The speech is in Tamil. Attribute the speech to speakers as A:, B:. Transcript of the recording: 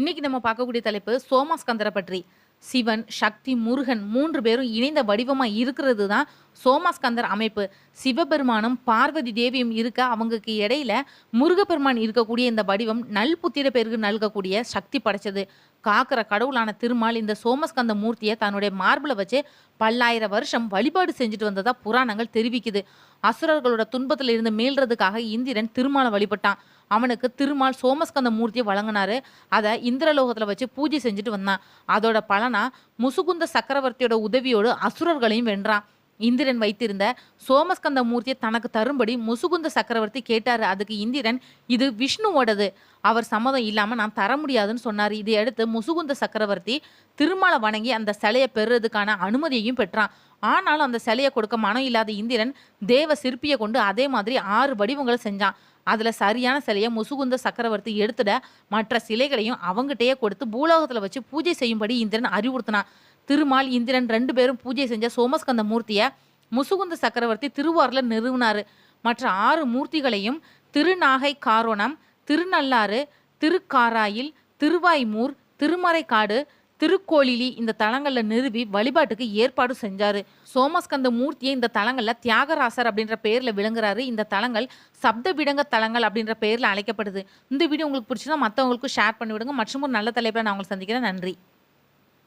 A: இன்னைக்கு நம்ம பார்க்கக்கூடிய தலைப்பு சோமாஸ்கந்தரை பற்றி. சிவன் சக்தி முருகன் மூன்று பேரும் இணைந்த வடிவமாக இருக்கிறது தான் சோமாஸ்கந்தர் அமைப்பு. சிவபெருமானும் பார்வதி தேவியும் இருக்க அவங்களுக்கு இடையில முருகப்பெருமான் இருக்கக்கூடிய இந்த வடிவம் நல்புத்திர பேருக்கு நல்கக்கூடிய சக்தி படைச்சது. காக்கிற கடவுளான திருமால் இந்த சோமஸ்கந்த மூர்த்தியை தன்னுடைய மார்பில் வச்சு பல்லாயிரம் வருஷம் வழிபாடு செஞ்சுட்டு வந்ததா புராணங்கள் தெரிவிக்குது. அசுரர்களோட துன்பத்தில் இருந்து மீள்றதுக்காக இந்திரன் திருமாலை வழிபட்டான். அவனுக்கு திருமால் சோமஸ்கந்த மூர்த்தியை வழங்கினாரு. அதை இந்திரலோகத்தில் வச்சு பூஜை செஞ்சுட்டு வந்தான். அதோட பலனா முசுகுந்த சக்கரவர்த்தியோட உதவியோடு அசுரர்களையும் வென்றான். இந்திரன் வைத்திருந்த சோமஸ்கந்த மூர்த்தியை தனக்கு தரும்படி முசுகுந்த சக்கரவர்த்தி கேட்டார். அதுக்கு இந்திரன் இது விஷ்ணுவோடது. அவர் சம்மதம் இல்லாமல் நான் தர முடியாதுன்னு சொன்னார். இதையடுத்து முசுகுந்த சக்கரவர்த்தி திருமாலை வணங்கி அந்த சிலையை பெறுறதுக்கான அனுமதியையும் பெற்றான். ஆனாலும் அந்த சிலையை கொடுக்க மனம் இல்லாத இந்திரன் தேவ சிற்பியை கொண்டு அதே மாதிரி ஆறு வடிவங்களை செஞ்சான். அதில் சரியான சிலையை முசுகுந்த சக்கரவர்த்தி எடுத்துட மற்ற சிலைகளையும் அவங்ககிட்டயே கொடுத்து பூலோகத்தில் வச்சு பூஜை செய்யும்படி இந்திரன் அறிவுறுத்தினான். திருமால் இந்திரன் ரெண்டு பேரும் பூஜை செஞ்ச சோமஸ்கந்த மூர்த்தியை முசுகுந்த சக்கரவர்த்தி திருவாரில் நிறுவினார். மற்ற ஆறு மூர்த்திகளையும் திருநாகை காரோணம் திருநள்ளாறு திருக்காராயில் திருவாய்மூர் திருமறைக்காடு திருக்கோளிலி இந்த தலங்களில் நிறுவி வழிபாட்டுக்கு ஏற்பாடு செஞ்சார். சோமஸ்கந்த மூர்த்தியை இந்த தலங்களில் தியாகராசர் அப்படின்ற பெயரில் விளங்குறாரு. இந்த தலங்கள் சப்த விடங்க தலங்கள் அப்படின்ற பெயரில் அழைக்கப்படுது. இந்த வீடியோ உங்களுக்கு பிடிச்சினா மற்றவங்களுக்கும் ஷேர் பண்ணி விடுங்க மற்றும் ஒரு நல்ல தலைப்பில் நான் உங்களை சந்திக்கிறேன். நன்றி.